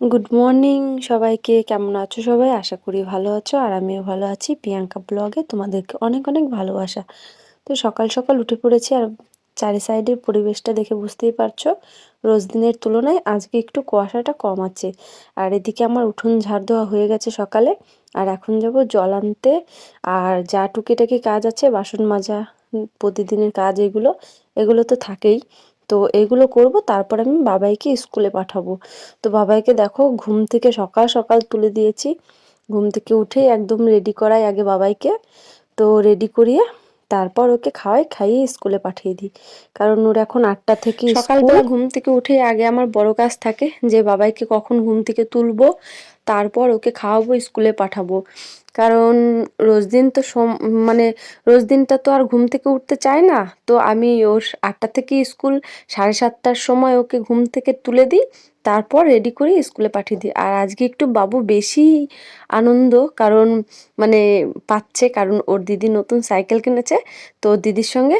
Good morning সবাইকে কেমন আছো সবাই? আশা করি ভালো আছো, আর আমিও ভালো আছি। প্রিয়াঙ্কা ব্লগে তোমাদেরকে অনেক অনেক ভালোবাসা। তো সকাল সকাল উঠে পড়েছি, আর চারি সাইডের পরিবেশটা দেখে বুঝতেই পারছ, রোজ দিনের তুলনায় আজকে একটু কুয়াশাটা কম আছে। আর এদিকে আমার উঠোন ঝাড় দেওয়া হয়ে গেছে সকালে, আর এখন যাব জল আনতে। আর যা টুকিটাকি কাজ আছে, বাসন মাজা, প্রতিদিনের কাজ এগুলো এগুলো তো থাকেই। তো এগুলো করব, তারপর আমি বাবাইকে স্কুলে পাঠাবো। তো বাবাইকে দেখো, ঘুম থেকে সকাল সকাল তুলে দিয়েছি। ঘুম থেকে উঠে একদম রেডি করাই আগে বাবাইকে। তো রেডি করিয়ে তারপর ওকে খাওয়াই, খাইয়ে স্কুলে পাঠিয়ে দিই। কারণ ওর এখন আটটা থেকে সকালবেলা ঘুম থেকে উঠে আগে আমার বড় কাজ থাকে, যে বাবাইকে কখন ঘুম থেকে তুলবো, তারপর ওকে খাওয়াবো, স্কুলে পাঠাবো। কারণ রোজ দিন তো সম মানে রোজ দিনটা তো আর ঘুম থেকে উঠতে চায় না। তো আমি ওর আটটা থেকে স্কুল সাড়ে সাতটার সময় ওকে ঘুম থেকে তুলে দিই, তারপর রেডি করে স্কুলে পাঠিয়ে দিই। আর আজকে একটু বাবু বেশি আনন্দ, কারণ মানে পাচ্ছে, কারণ ওর দিদি নতুন সাইকেল কিনেছে, তো দিদির সঙ্গে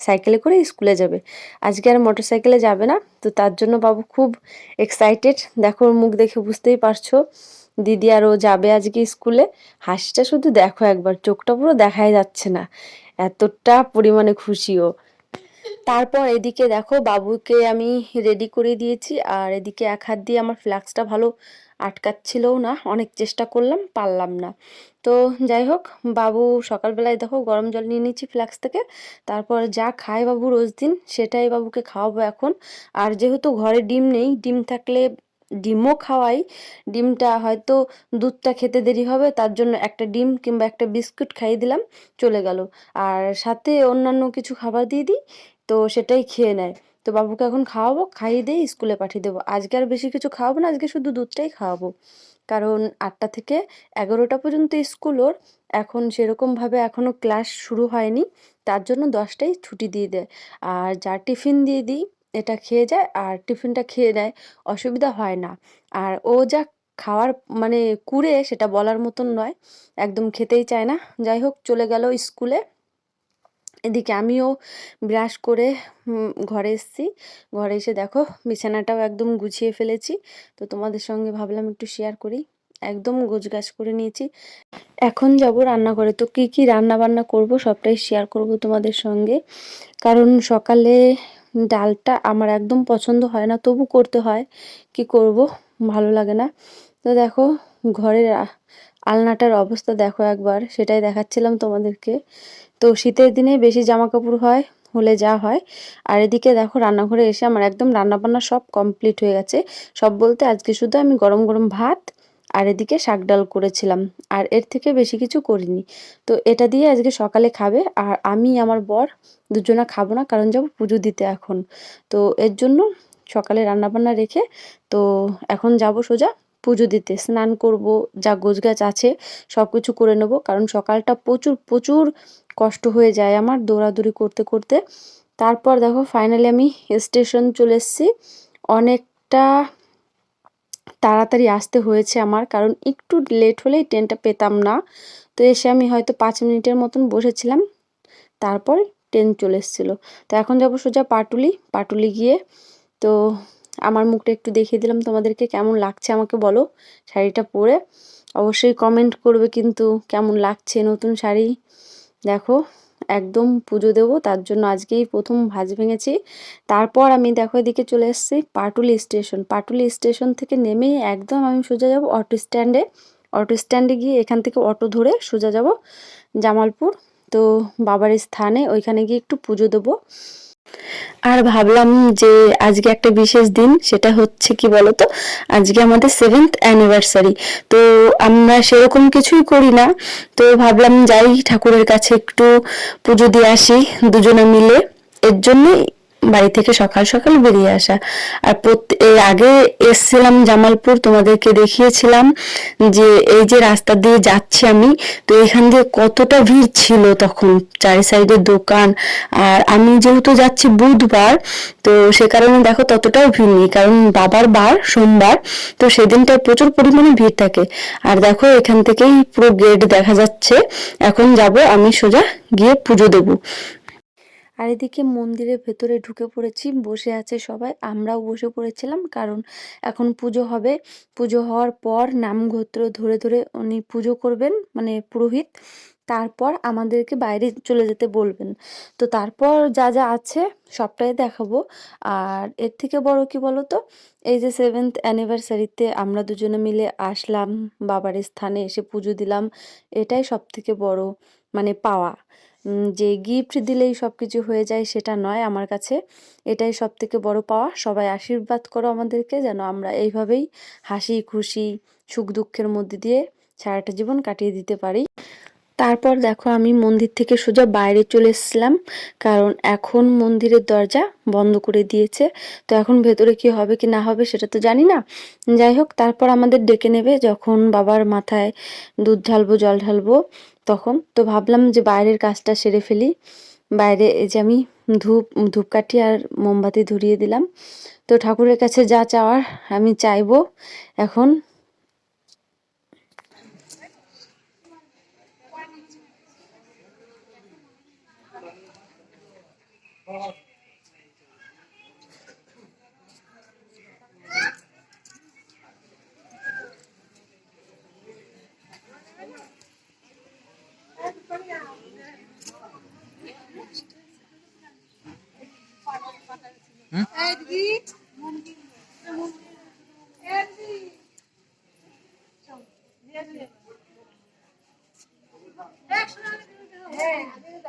সাইকেলে করে স্কুলে যাবে। আজকে আর মোটর সাইকেলে যাবে না, তো তার জন্য বাবু খুব এক্সাইটেড দেখো মুখ দেখে বুঝতেই পারছ। দিদি আর ও যাবে আজকে স্কুলে। হাসিটা শুধু দেখো একবার, চোখটা পুরো দেখাই যাচ্ছে না। এতটা পরিমাণে খুশিও ও। তারপর এদিকে দেখো বাবুকে আমি রেডি করে দিয়েছি, আর এদিকে এক হাত দিয়ে আমার ফ্ল্যাক্সটা ভালো আটকাচ্ছিলও না, অনেক চেষ্টা করলাম, পারলাম না। তো যাই হোক, বাবু সকালবেলায় দেখো গরম জল নিয়ে নিচ্ছি ফ্ল্যাক্স থেকে, তারপর যা খায় বাবু রোজ দিন, সেটাই বাবুকে খাওয়াবো এখন। আর যেহেতু ঘরে ডিম নেই, ডিম থাকলে ডিমও খাওয়াই, ডিমটা হয়তো দুধটা খেতে দেরি হবে, তার জন্য একটা ডিম কিংবা একটা বিস্কুট খাইয়ে দিলাম, চলে গেল। আর সাথে অন্যান্য কিছু খাবার দিয়ে দিই তো সেটাই খেয়ে নেয়। তো বাবুকে এখন খাওয়াবো, খাইয়ে দিয়ে স্কুলে পাঠিয়ে দেবো। আজকে আর বেশি কিছু খাওয়াবো না, আজকে শুধু দুধটাই খাওয়াবো। কারণ আটটা থেকে এগারোটা পর্যন্ত স্কুল ওর। এখন সেরকমভাবে এখনও ক্লাস শুরু হয়নি, তার জন্য দশটাই ছুটি দিয়ে দেয়। আর যা টিফিন দিয়ে দিই, এটা খেয়ে যায় আর টিফিনটা খেয়ে নেয়, অসুবিধা হয় না। আর ও যা খাওয়ার মানে কুড়ে সেটা বলার মতন নয়, একদম খেতেই চায় না। যাই হোক, চলে গেল স্কুলে। এদিকে আমিও ব্রাশ করে ঘরে এসেছি। ঘরে এসে দেখো বিছানাটাও একদম গুছিয়ে ফেলেছি। তো তোমাদের সঙ্গে ভাবলাম একটু শেয়ার করি। একদম গোছগাছ করে নিয়েছি। এখন যাব রান্নাঘরে। তো কি কি রান্না বান্না করব সবটাই শেয়ার করব তোমাদের সঙ্গে। কারণ সকালে ডালটা আমার একদম পছন্দ হয় না, তবু করতে হয়। কি করব? ভালো লাগে না। তো দেখো, ঘরের আলনাটার অবস্থা দেখো একবার, সেটাই দেখাচ্ছিলাম তোমাদেরকে। তো শীতের দিনে বেশি জামা কাপড় হয়, হলে যা হয়। আর এদিকে দেখো, রান্নাঘরে এসে আমার একদম রান্নাবান্না সব কমপ্লিট হয়ে গেছে। সব বলতে আজকে শুধু আমি গরম গরম ভাত আর এদিকে শাক ডাল করেছিলাম। আর এর থেকে বেশি কিছু করিনি। তো এটা দিয়ে আজকে সকালে খাবে। আর আমি, আমার বর দুজনা খাব না, কারণ যাব পুজো দিতে এখন। তো এর জন্য সকালে রান্নাবান্না রেখে তো এখন যাব সোজা পুজো দিতে। স্নান করব, যা গোছগাছ আছে সব কিছু করে নেব। কারণ সকালটা প্রচুর প্রচুর কষ্ট হয়ে যায় আমার দৌড়াদৌড়ি করতে করতে। তারপর দেখো ফাইনালি আমি স্টেশন চলে এসেছি। অনেকটা তাড়াতাড়ি আসতে হয়েছে আমার, কারণ একটু লেট হলেই ট্রেনটা পেতাম না। তো এসে আমি হয়তো পাঁচ মিনিটের মতন বসেছিলাম। তারপর ট্রেন চলে এসেছিল। তো এখন যাব সোজা পাটুলি। পাটুলি গিয়ে তো আমার মুখটা একটু দেখিয়ে দিলাম তোমাদেরকে কেমন লাগছে আমাকে বলো শাড়িটা পরে। অবশ্যই কমেন্ট করবে কিন্তু কেমন লাগছে নতুন শাড়ি। দেখো, একদম পুজো দেবো, তার জন্য আজকেই প্রথম ভাজ ভেঙেছি। তারপর আমি দেখো এদিকে চলে এসেছি পাটুলি স্টেশন। পাটুলি স্টেশন থেকে নেমেই একদম আমি সোজা যাব অটো স্ট্যান্ডে অটো স্ট্যান্ডে গিয়ে এখান থেকে অটো ধরে সোজা যাব জামালপুর। তো বাবার স্থানে ওইখানে গিয়ে একটু পুজো দেবো। আর ভাবলাম যে আজকে একটা বিশেষ দিন, সেটা হচ্ছে কি বলতো? আজকে আমাদের সেভেন্থ অ্যানিভার্সারি তো আমরা সেরকম কিছুই করি না। তো ভাবলাম যাই ঠাকুরের কাছে একটু পুজো দিয়ে আসি দুজনে মিলে। এর জন্যই বাড়ি থেকে সকাল সকাল বেরিয়ে আসা। আর এর আগে এসছিলাম জামালপুর, তোমাদেরকে দেখিয়েছিলাম যে এই যে রাস্তা দিয়ে যাচ্ছি আমি, তো এখান দিয়ে কতটা ভিড় ছিল তখন, চারি সাইডে দোকান। আর আমি যেহেতু যাচ্ছি বুধবার, তো সে কারণে দেখো ততটাও ভিড় নেই, কারণ বাবার বার, সোমবার, তো সেদিনটায় প্রচুর পরিমাণে ভিড় থাকে। আর দেখো এখান থেকেই পুরো গেট দেখা যাচ্ছে। এখন যাব, আমি সোজা গিয়ে পুজো দেবো। আর এদিকে মন্দিরের ভেতরে ঢুকে পড়েছি, বসে আছে সবাই। আমরাও বসে পড়েছিলাম কারণ এখন পুজো হবে। পুজো হওয়ার পর নামগোত্র ধরে ধরে উনি পুজো করবেন মানে পুরোহিত। তারপর আমাদেরকে বাইরে চলে যেতে বলবেন। তো তারপর যা যা আছে সবটাই দেখাবো। আর এর থেকে বড় কি বলো তো এই যে সেভেন্থ অ্যানিভার্সারিতে আমরা দুজনে মিলে আসলাম, বাবার স্থানে এসে পুজো দিলাম। এটাই সব থেকে বড় মানে পাওয়া। যে গিফট দিলেই সব কিছু হয়ে যায় সেটা নয় আমার কাছে। এটাই সব থেকে বড় পাওয়া। সবাই আশীর্বাদ করো আমাদেরকে যেন আমরা এইভাবেই হাসি খুশি, সুখ দুঃখের মধ্যে দিয়ে সারাটা জীবন কাটিয়ে দিতে পারি। তারপর দেখো আমি মন্দির থেকে সোজা বাইরে চলে এসেছিলাম, কারণ এখন মন্দিরের দরজা বন্ধ করে দিয়েছে। তো এখন ভেতরে কি হবে কি না হবে সেটা তো জানি না। যাই হোক, তারপর আমাদের ডেকে নেবে যখন বাবার মাথায় দুধ ঢালবো, জল ঢালবো তখন। তো ভাবলাম যে বাইরের কাজটা সেরে ফেলি। বাইরে এই যে আমি ধূপ, ধূপকাঠি আর মোমবাতি ধরিয়ে দিলাম। তো ঠাকুরের কাছে যা চাওয়ার আমি চাইব। এখন Hey.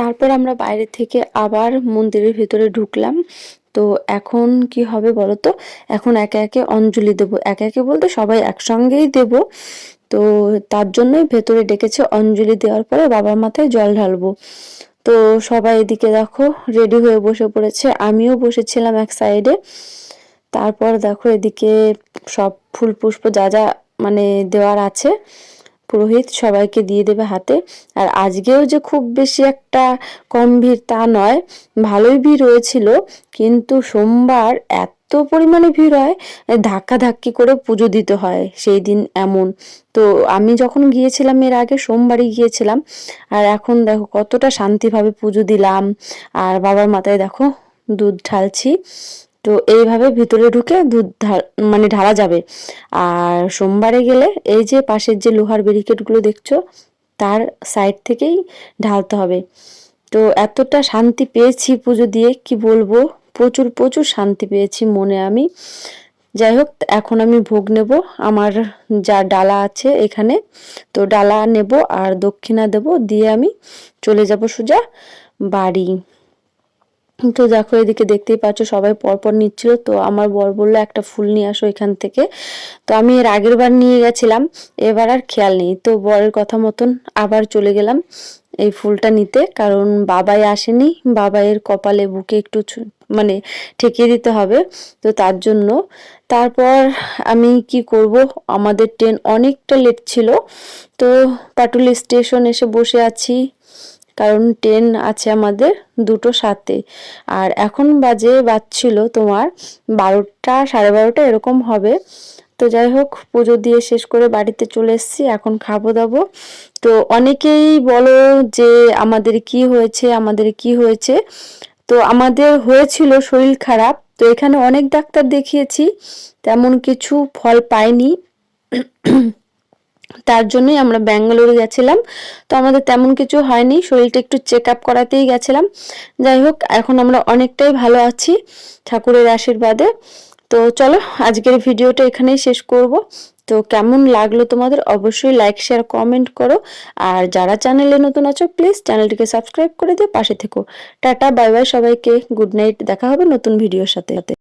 তারপর আমরা বাইরে থেকে আবার মন্দিরের ভেতরে ঢুকলাম। তো এখন কি হবে বলো তো এখন একে একে অঞ্জলি দেবো। একে একে বলতে সবাই একসঙ্গেই দেব। তো তার জন্যই ভেতরে ডেকেছে অঞ্জলি দেওয়ার পরে বাবার মাথায় জল ঢালবো। তো সবাই এদিকে দেখো, রেডি হয়ে বসে পড়েছে। আমিও বসেছিলাম এক সাইডে। তারপর দেখো এদিকে সব ফুল পুষ্প যা যা মানে দেওয়ার আছে। পুরোহিত সবাইকে দিয়ে দেবে হাতে। আর আজকেও যে খুব বেশি একটা কম ভিড় তা নয়, ভালোই ভিড় হয়েছিল। কিন্তু সোমবার এত পরিমাণে ভিড় হয় ধাক্কা ধাক্কি করে পুজো দিতে হয় সেই দিন এমন। তো আমি যখন গিয়েছিলাম এর আগে, সোমবারই গিয়েছিলাম। আর এখন দেখো কতটা শান্তিভাবে পুজো দিলাম। আর বাবার মাথায় দেখো দুধ ঢালছি। তো এইভাবে ভিতরে ঢুকে দুধ মানে ঢালা যাবে। আর সোমবারে গেলে এই যে পাশের যে লোহার ব্যারিকেডগুলো দেখছ, তার সাইড থেকেই ঢালতে হবে। তো এতটা শান্তি পেয়েছি পুজো দিয়ে, কি বলব? প্রচুর প্রচুর শান্তি পেয়েছি মনে আমি। যাই হোক, এখন আমি ভোগ নেব। আমার যা ডালা আছে এখানে, তো ডালা নেব আর দক্ষিণা দেব। দিয়ে আমি চলে যাব সোজা বাড়ি। তো দেখো, এদিকে দেখতেই পাচ্ছ সবাই পরপর নিচ্ছিল। তো আমার বর বলল, একটা ফুল নিয়ে আসো এখান থেকে। তো আমি এর আগের বার নিয়ে গেছিলাম, এবার আর খেয়াল নেই। তো বরের কথা মতন আবার চলে গেলাম এই ফুলটা নিতে, কারণ বাবাই আসেনি। বাবাইয়ের কপালে, বুকে একটু মানে ঠেকিয়ে দিতে হবে, তো তার জন্য। তারপর আমি কি করব? আমাদের ট্রেন অনেকটা লেট ছিল। তো পাটুলি স্টেশন এসে বসে আছি। কারণ ট্রেন আছে আমাদের দুটো সাথে। আর এখন বাজে বাজছিল তোমার বারোটা, সাড়ে বারোটা এরকম হবে। তো যাই হোক, পুজো দিয়ে শেষ করে বাড়িতে চলে এসেছি, এখন খাব দাবো। তো অনেকেই বলো যে আমাদের কি হয়েছে, আমাদের কি হয়েছে। তো আমাদের হয়েছিল শরীর খারাপ। তো এখানে অনেক ডাক্তার দেখিয়েছি, তেমন কিছু ফল পাইনি। তার জন্যই আমরা ব্যাঙ্গালোরে গেছিলাম। তো আমাদের তেমন কিছু হয়নি, শরীরটা একটু চেক আপ করাতেই গেছিলাম। যাই হোক, এখন আমরা অনেকটাই ভালো আছি ঠাকুরের আশীর্বাদে। তো চলো, আজকের ভিডিওটা এখানেই শেষ করব। তো কেমন লাগল তোমাদের? অবশ্যই লাইক শেয়ার কমেন্ট করো। আর যারা চ্যানেলে নতুন আছো প্লিজ চ্যানেলটিকে সাবস্ক্রাইব করে দিয়ে পাশে থেকো। টাটা বাই বাই সবাইকে। গুড নাইট দেখা হবে নতুন ভিডিওর সাথে।